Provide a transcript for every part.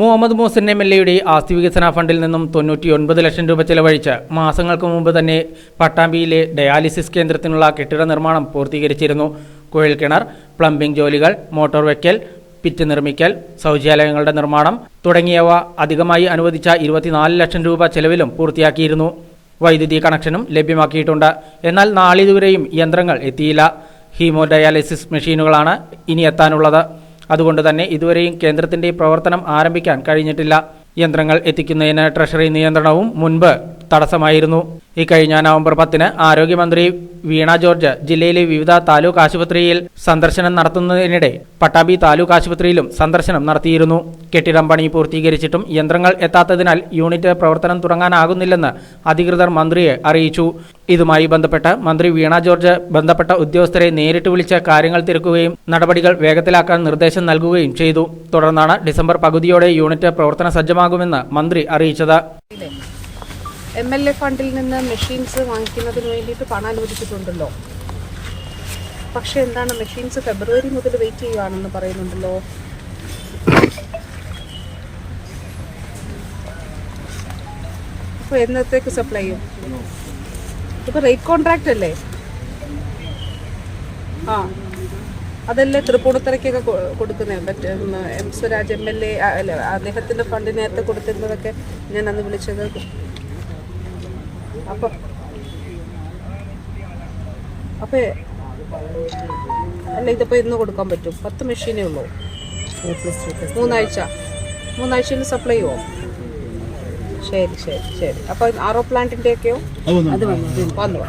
Muhammad Mohsin M L എയുടെ ആസ്തി വികസന ഫണ്ടിൽ നിന്നും തൊണ്ണൂറ്റിയൊൻപത് ലക്ഷം രൂപ ചെലവഴിച്ച് മാസങ്ങൾക്ക് മുമ്പ് തന്നെ പട്ടാമ്പിയിലെ ഡയാലിസിസ് കേന്ദ്രത്തിനുള്ള കെട്ടിട നിർമ്മാണം പൂർത്തീകരിച്ചിരുന്നു. കുഴൽക്കിണർ പ്ലംബിംഗ് ജോലികൾ മോട്ടോർ വെക്കൽ പിറ്റ് നിർമ്മിക്കൽ ശൗചാലയങ്ങളുടെ നിർമ്മാണം തുടങ്ങിയവ അധികമായി അനുവദിച്ച ഇരുപത്തിനാല് ലക്ഷം രൂപ ചെലവിലും പൂർത്തിയാക്കിയിരുന്നു. വൈദ്യുതി കണക്ഷനും ലഭ്യമാക്കിയിട്ടുണ്ട്. എന്നാൽ നാളിതുവരെയും യന്ത്രങ്ങൾ എത്തിയില്ല. ഹീമോ ഡയാലിസിസ് മെഷീനുകളാണ് ഇനി എത്താനുള്ളത്. അതുകൊണ്ട് തന്നെ ഇതുവരെയും കേന്ദ്രത്തിന്റെ പ്രവർത്തനം ആരംഭിക്കാൻ കഴിഞ്ഞിട്ടില്ല. യന്ത്രങ്ങൾ എത്തിക്കുന്നതിന് ട്രഷറി നിയന്ത്രണവും മുൻപ് തടസ്സമായിരുന്നു. ഇക്കഴിഞ്ഞ നവംബർ പത്തിന് ആരോഗ്യമന്ത്രി വീണ ജോർജ് ജില്ലയിലെ വിവിധ താലൂക്ക് ആശുപത്രിയിൽ സന്ദർശനം നടത്തുന്നതിനിടെ പട്ടാബി താലൂക്ക് ആശുപത്രിയിലും സന്ദർശനം നടത്തിയിരുന്നു. കെട്ടിടം പണി പൂർത്തീകരിച്ചിട്ടും യന്ത്രങ്ങൾ എത്താത്തതിനാൽ യൂണിറ്റ് പ്രവർത്തനം തുടങ്ങാനാകുന്നില്ലെന്ന് അധികൃതർ മന്ത്രിയെ അറിയിച്ചു. ഇതുമായി ബന്ധപ്പെട്ട് മന്ത്രി വീണ ജോർജ് ബന്ധപ്പെട്ട ഉദ്യോഗസ്ഥരെ നേരിട്ട് വിളിച്ച് കാര്യങ്ങൾ തിരക്കുകയും നടപടികൾ വേഗത്തിലാക്കാൻ നിർദ്ദേശം നൽകുകയും ചെയ്തു. തുടർന്നാണ് ഡിസംബർ പകുതിയോടെ യൂണിറ്റ് പ്രവർത്തന സജ്ജമാകുമെന്ന് മന്ത്രി അറിയിച്ചത്. എം എൽ എ ഫണ്ടിൽ നിന്ന് മെഷീൻസ് വാങ്ങിക്കുന്നതിന് വേണ്ടിയിട്ട് പണം അനുവദിച്ചിട്ടുണ്ടല്ലോ. പക്ഷെ എന്താണ് മെഷീൻസ് ഫെബ്രുവരി മുതൽ വെയിറ്റ് ചെയ്യുകയാണെന്ന് പറയുന്നുണ്ടല്ലോ? അപ്പോൾ എന്നത്തേക്ക് സപ്ലൈ ചെയ്യും? ഇപ്പൊ റേറ്റ് കോൺട്രാക്റ്റ് അല്ലേ? ആ. അതല്ലേ തൃപ്പൂണിത്തറയ്ക്കൊക്കെ കൊടുക്കുന്നത് മറ്റേ M Swaraj M L A അല്ല അദ്ദേഹത്തിന്റെ ഫണ്ട് നേരത്തെ കൊടുത്തിരുന്നതൊക്കെ ഞാൻ അന്ന് വിളിച്ചത്. അപ്പം അപ്പൊ അല്ല ഇതിപ്പോ ഇന്ന് കൊടുക്കാൻ പറ്റും. പത്ത് മെഷീനേ ഉള്ളൂ. മൂന്നാഴ്ച. മൂന്നാഴ്ചയിൽ സപ്ലൈ ചെയ്യുമോ ശരി ശരി ശരി. അപ്പൊ ആറോ പ്ലാന്റിന്റെ ഒക്കെയോ അത് വന്നു.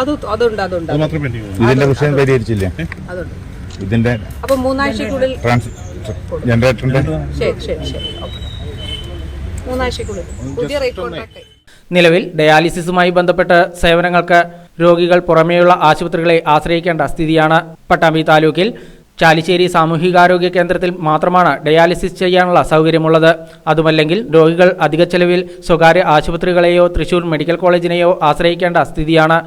അത് അതുണ്ട് അതുണ്ട്. ഇതിന്റെ വിഷയം പരിഹരിച്ചില്ലേ? അതുണ്ട്. ഇതിന്റെ അപ്പൊ മൂന്നാഴ്ചക്കുള്ളിൽ ജനറേറ്ററിന്റെ ശരി ശരി ശരി. മൂന്നാഴ്ചക്കുള്ളിൽ. പുതിയ റേറ്റ് കോൺട്രാക്ട് ആയി. നിലവിൽ ഡയാലിസിസുമായി ബന്ധപ്പെട്ട സേവനങ്ങൾക്ക് രോഗികൾ പുറമേയുള്ള ആശുപത്രികളെ ആശ്രയിക്കേണ്ട സ്ഥിതിയാണ് പട്ടാമ്പി താലൂക്കിൽ. ചാലിശ്ശേരി സാമൂഹികാരോഗ്യ കേന്ദ്രത്തിൽ മാത്രമാണ് ഡയാലിസിസ് ചെയ്യാനുള്ള സൗകര്യമുള്ളത്. അതുമല്ലെങ്കിൽ രോഗികൾ അധിക ചെലവിൽ സ്വകാര്യ ആശുപത്രികളെയോ തൃശൂർ മെഡിക്കൽ കോളേജിനെയോ ആശ്രയിക്കേണ്ട സ്ഥിതിയാണ്.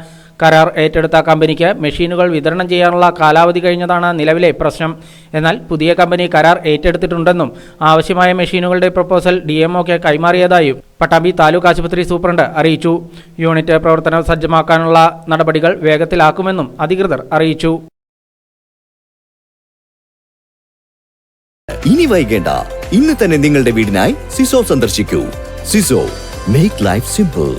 കരാർ ഏറ്റെടുത്ത കമ്പനിക്ക് മെഷീനുകൾ വിതരണം ചെയ്യാനുള്ള കാലാവധി കഴിഞ്ഞതാണ് നിലവിലെ പ്രശ്നം. എന്നാൽ പുതിയ കമ്പനി കരാർ ഏറ്റെടുത്തിട്ടുണ്ടെന്നും ആവശ്യമായ മെഷീനുകളുടെ പ്രപ്പോസൽ ഡി എംഒക്ക് കൈമാറിയതായും പട്ടാമ്പി താലൂക്ക് ആശുപത്രി സൂപ്രണ്ട് അറിയിച്ചു. യൂണിറ്റ് പ്രവർത്തനം സജ്ജമാക്കാനുള്ള നടപടികൾ വേഗത്തിലാക്കുമെന്നും അധികൃതർ അറിയിച്ചു. ഇനി വൈകേണ്ട. ഇന്ന് തന്നെ നിങ്ങളുടെ വീടിനായി സിസോ സന്ദർശിക്കൂ. സിസോ മേക്ക് ലൈഫ് സിമ്പിൾ